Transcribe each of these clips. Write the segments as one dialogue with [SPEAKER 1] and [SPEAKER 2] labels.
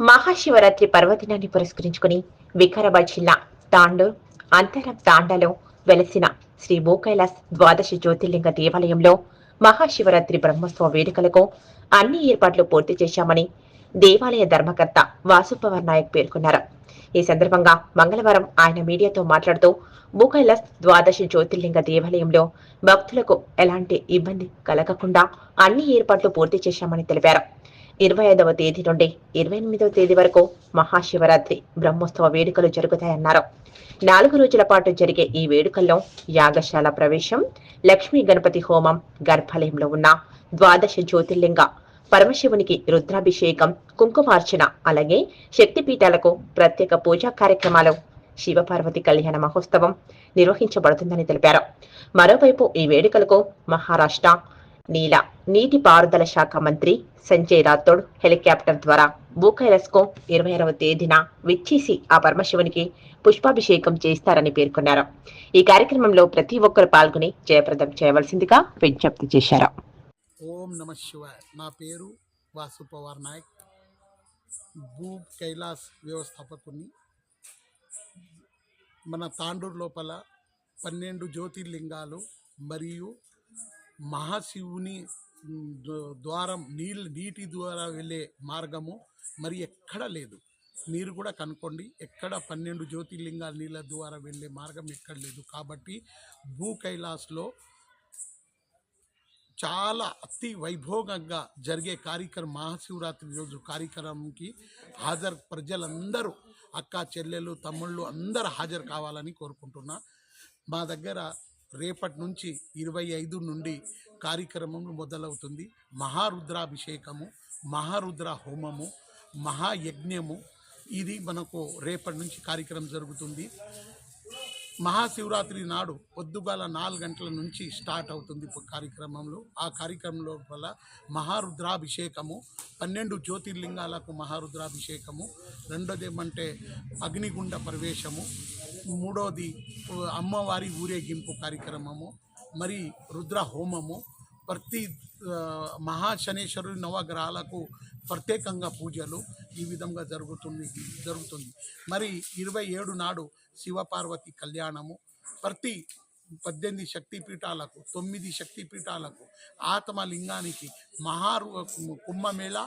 [SPEAKER 1] మహాశివరాత్రి పర్వదినాన్ని పురస్కరించుకుని వికారాబాద్ జిల్లా తాండూర్ అంతరం తాండాలో వెలసిన శ్రీ భూకైలాస్ ద్వాదశ జ్యోతిర్లింగ దేవాలయంలో మహాశివరాత్రి బ్రహ్మోత్సవ వేడుకలకు అన్ని ఏర్పాట్లు పూర్తి చేశామని దేవాలయ ధర్మకర్త వాసుపవర్ నాయక్ పేర్కొన్నారు. ఈ సందర్భంగా మంగళవారం ఆయన మీడియాతో మాట్లాడుతూ భూకైలాస్ ద్వాదశ జ్యోతిర్లింగ దేవాలయంలో భక్తులకు ఎలాంటి ఇబ్బంది కలగకుండా అన్ని ఏర్పాట్లు పూర్తి చేశామని తెలిపారు. ఇరవై ఐదవ తేదీ నుండి ఇరవై ఎనిమిదవ తేదీ వరకు మహాశివరాత్రి బ్రహ్మోత్సవ వేడుకలు జరుగుతాయన్నారు. నాలుగు రోజుల పాటు జరిగే ఈ వేడుకల్లో యాగశాల ప్రవేశం లక్ష్మీ గణపతి హోమం గర్భాలయంలో ఉన్న ద్వాదశ జ్యోతిర్లింగ పరమశివునికి రుద్రాభిషేకం కుంకుమార్చన అలాగే శక్తిపీఠాలకు ప్రత్యేక పూజా కార్యక్రమాలు శివపార్వతి కళ్యాణ మహోత్సవం నిర్వహించబడుతుందని తెలిపారు. మరోవైపు ఈ వేడుకలకు మహారాష్ట్ర నీల. నీటి పారుదల శాఖ మంత్రి సంజయ్ రాథోడ్ హెలికాప్టర్ ద్వారా భూకైలాస్కు ఇరవై ఆరవ తేదీన విచ్చేసి ఆ పరమశివునికి పుష్పాభిషేకం చేస్తారని పేర్కొన్నారు. ఈ కార్యక్రమంలో ప్రతి ఒక్కరు పాల్గొని జయప్రదం చేయవలసిందిగా విజ్ఞప్తి చేశారు.
[SPEAKER 2] ఓం నమ శివాయ. నా పేరు వాసు పవార్ నాయక్. భూ కైలాస్ వ్యవస్థాపకుని. మన తాండూరు లోపల పన్నెండు జ్యోతిర్లింగాలు మరియు మహాశివుని ద్వారం నీళ్ళు నీటి ద్వారా వెళ్ళే మార్గము మరి ఎక్కడ లేదు. మీరు కూడా కనుక్కోండి ఎక్కడ పన్నెండు జ్యోతిర్లింగాల నీళ్ళ ద్వారా వెళ్ళే మార్గం ఎక్కడ లేదు. కాబట్టి భూ కైలాస్లో చాలా అతి వైభోగంగా జరిగే కార్యక్రమం మహాశివరాత్రి రోజు కార్యక్రమంకి హాజరు ప్రజలందరూ అక్క చెల్లెలు తమ్ముళ్ళు అందరూ హాజరు కావాలని కోరుకుంటున్నా. మా దగ్గర రేపటి నుంచి ఇరవై ఐదు నుండి కార్యక్రమం మొదలవుతుంది. మహారుద్రాభిషేకము మహారుద్ర హోమము మహాయజ్ఞము. ఇది మనకు రేపటి నుంచి కార్యక్రమం జరుగుతుంది. మహాశివరాత్రి నాడు పొద్దుగాల నాలుగు గంటల నుంచి స్టార్ట్ అవుతుంది కార్యక్రమంలో. ఆ కార్యక్రమంలో వల్ల మహారుద్రాభిషేకము పన్నెండు జ్యోతిర్లింగాలకు మహారుద్రాభిషేకము రెండోది ఏమంటే అగ్నిగుండ ప్రవేశము మూడోది అమ్మవారి ఊరేగింపు కార్యక్రమము మరి రుద్ర హోమము ప్రతి ఆ, మహాశనేశ్వరుడి నవగ్రహాలకు ప్రత్యేకంగా పూజలు ఈ విధంగా జరుగుతుంది జరుగుతుంది. మరి ఇరవై ఏడు నాడు శివపార్వతి కళ్యాణము. ప్రతి పద్దెనిమిది శక్తిపీఠాలకు తొమ్మిది శక్తిపీఠాలకు ఆత్మలింగానికి మహారు కుంభమేళ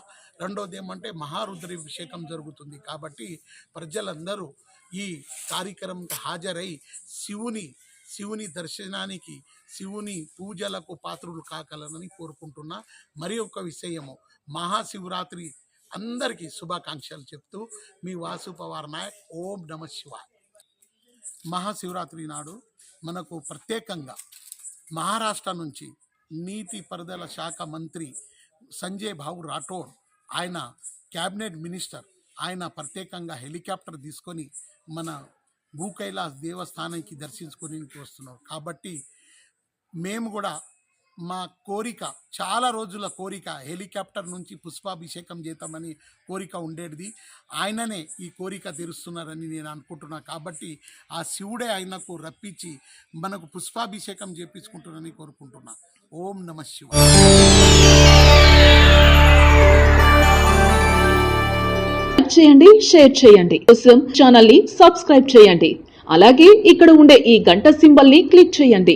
[SPEAKER 2] రెండోది ఏమంటే మహారుద్రాభిషేకం జరుగుతుంది. కాబట్టి ప్రజలందరూ ఈ కార్యక్రమంకి హాజరై శివుని శివుని దర్శనానికి శివుని పూజలకు పాత్రులు కాగలనని కోరుకుంటున్నా. మరి ఒక విషయము మహాశివరాత్రి అందరికీ శుభాకాంక్షలు చెప్తూ మీ వాసు పవార్ నాయక్ ఓం నమ శివాయ. మహాశివరాత్రి నాడు మనకు ప్రత్యేకంగా మహారాష్ట్ర నుంచి నీతి పరిదల శాఖ మంత్రి సంజయ్ బాబు రాఠోడ్ ఆయన క్యాబినెట్ మినిస్టర్ ఆయన ప్రత్యేకంగా హెలికాప్టర్ తీసుకొని మన భూకైలాస్ దేవస్థానానికి దర్శించుకొని వస్తున్నారు. కాబట్టి మేము కూడా మా కోరిక చాలా రోజుల కోరిక హెలికాప్టర్ నుంచి పుష్పాభిషేకం చేద్దామని కోరిక ఉండేది. ఆయననే ఈ కోరిక తీరుస్తున్నారని నేను అనుకుంటున్నా. కాబట్టి ఆ శివుడే ఆయనకు రప్పించి మనకు పుష్పాభిషేకం చేపించుకుంటున్నారని కోరుకుంటున్నా. ఓం నమ శివ.
[SPEAKER 3] చేయండి షేర్ చేయండి. కోసం ఛానల్ని సబ్స్క్రైబ్ చేయండి. అలాగే ఇక్కడ ఉండే ఈ గంట సింబల్ని క్లిక్ చేయండి.